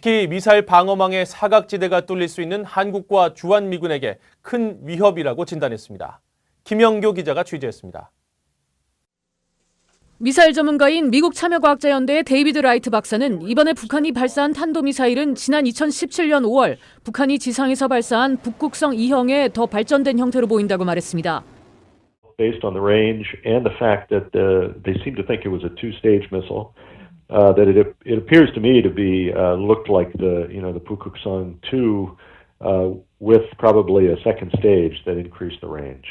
특히 미사일 방어망의 사각지대가 뚫릴 수 있는 한국과 주한미군에게 큰 위협이라고 진단했습니다. 김영교 기자가 취재했습니다. 미사일 전문가인 미국 참여과학자연대의 데이비드 라이트 박사는 이번에 북한이 발사한 탄도미사일은 지난 2017년 5월 북한이 지상에서 발사한 북극성 2형의 더 발전된 형태로 보인다고 말했습니다. based on the range and the fact that they seem to think it was a two-stage missile. Uh, that it it appears to me to be uh, looked like the you know the Pukuksan two uh, with probably a second stage that increased the range.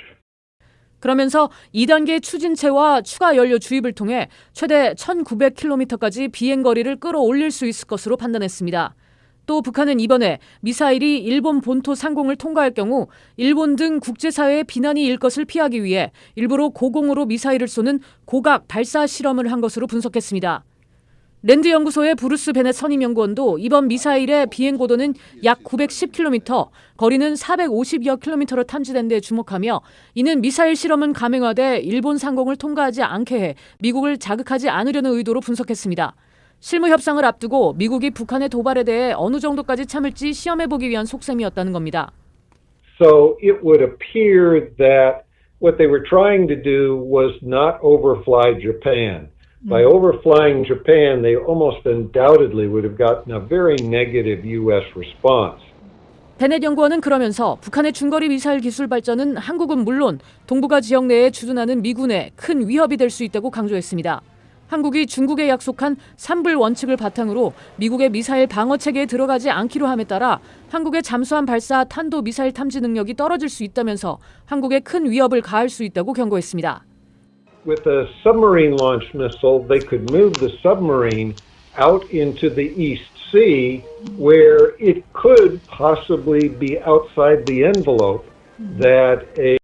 그러면서 2단계 추진체와 추가 연료 주입을 통해 최대 1900km까지 비행 거리를 끌어올릴 수 있을 것으로 판단했습니다. 또 북한은 이번에 미사일이 일본 본토 상공을 통과할 경우 일본 등 국제사회의 비난이 일 것을 피하기 위해 일부러 고공으로 미사일을 쏘는 고각 발사 실험을 한 것으로 분석했습니다. 랜드 연구소의 브루스 베넷 선임 연구원도 이번 미사일의 비행 고도는 약 910km, 거리는 450여 킬로미터로 탐지된 데 주목하며 이는 미사일 실험은 가맹화돼 일본 상공을 통과하지 않게 해 미국을 자극하지 않으려는 의도로 분석했습니다. 실무 협상을 앞두고 미국이 북한의 도발에 대해 어느 정도까지 참을지 시험해 보기 위한 속셈이었다는 겁니다. So it would appear that what they were trying to do was not overfly Japan. By overflying Japan, they almost undoubtedly would have gotten a very negative U.S. response. 베넷 연구원은 그러면서 북한의 중거리 미사일 기술 발전은 한국은 물론 동북아 지역 내에 주둔하는 미군에 큰 위협이 될 수 있다고 강조했습니다. 한국이 중국에 약속한 삼불 원칙을 바탕으로 미국의 미사일 방어 체계에 들어가지 않기로 함에 따라 한국의 잠수함 발사 탄도 미사일 탐지 능력이 떨어질 수 있다면서 한국에 큰 위협을 가할 수 있다고 경고했습니다. With a submarine launched missile, they could move the submarine out into the East Sea where it could possibly be outside the envelope that a